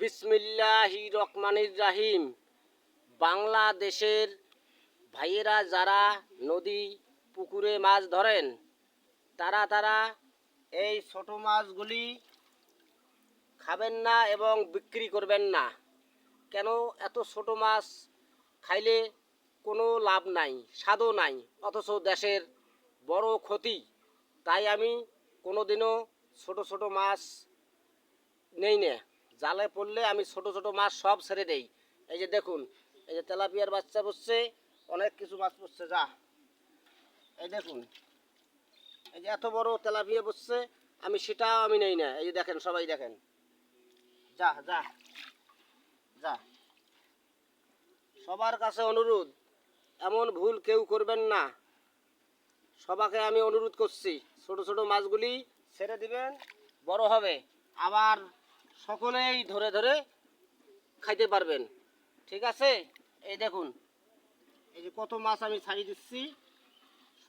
বিসমিল্লাহি রহমানির রাহিম। বাংলাদেশের ভাইয়েরা যারা নদী, পুকুরে মাছ ধরেন, তারা তারা এই ছোট মাছগুলি খাবেন না এবং বিক্রি করবেন না। কেন? এত ছোট মাছ খাইলে কোনো লাভ নাই, স্বাদও নাই, অথচ দেশের বড় ক্ষতি। তাই আমি কোনোদিনও ছোট ছোট মাছ নেই না। জালে পড়লে আমি ছোট ছোট মাছ সব ছেড়ে দেই। এই যে দেখুন, এই যে তেলাপিয়ার বাচ্চা পড়ছে অনেক কিছু মাছ পড়ছে যা। এই দেখুন, এই যে এত বড় তেলাপিয়া পড়ছে আমি সেটাও আমি নেই না। এই যে দেখেন, সবাই দেখেন। যা যা যা। সবার কাছে অনুরোধ, এমন ভুল কেউ করবেন না। সবাকে আমি অনুরোধ করছি, ছোট ছোট মাছগুলি ছেড়ে দিবেন, বড় হবে। আবার সকলেই ধরে ধরে খাইতে পারবেন। ঠিক আছে? এই দেখুন। এই যে কত মাছ আমি ছাড়িয়ে দিচ্ছি।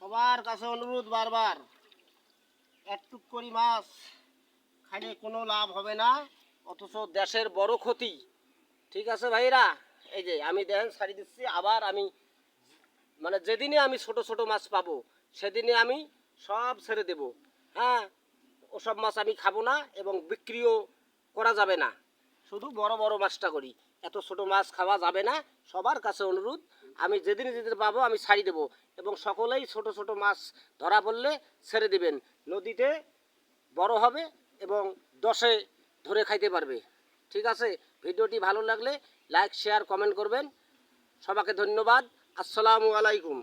সবার কাছে অনুরোধ বারবার। একটুক করি মাছ খাইলে কোনো লাভ হবে না, অথচ দেশের বড় ক্ষতি। ঠিক আছে ভাইরা এই যে আমি দেখেন ছাড়িয়ে দিচ্ছি, আবার আমি মানে যেদিনে আমি ছোট ছোট মাছ পাবো, সেদিনে আমি সব ছেড়ে দেব। হ্যাঁ? ওসব মাছ আমি খাব না এবং বিক্রিও করা যাবে না। শুধু বড় বড় মাছটা করি। এত ছোট মাছ খাওয়া যাবে না। সবার কাছে অনুরোধ, আমি যেদিন যেদিন পাবো আমি ছাড়ি দেবো এবং সকলেই ছোট ছোট মাছ ধরা পড়লে ছেড়ে দিবেন। নদীতে বড় হবে এবং দশে ধরে খাইতে পারবে। ঠিক আছে? ভিডিওটি ভালো লাগলে লাইক, শেয়ার, কমেন্ট করবেন। সবাইকে ধন্যবাদ। আসসালামু আলাইকুম।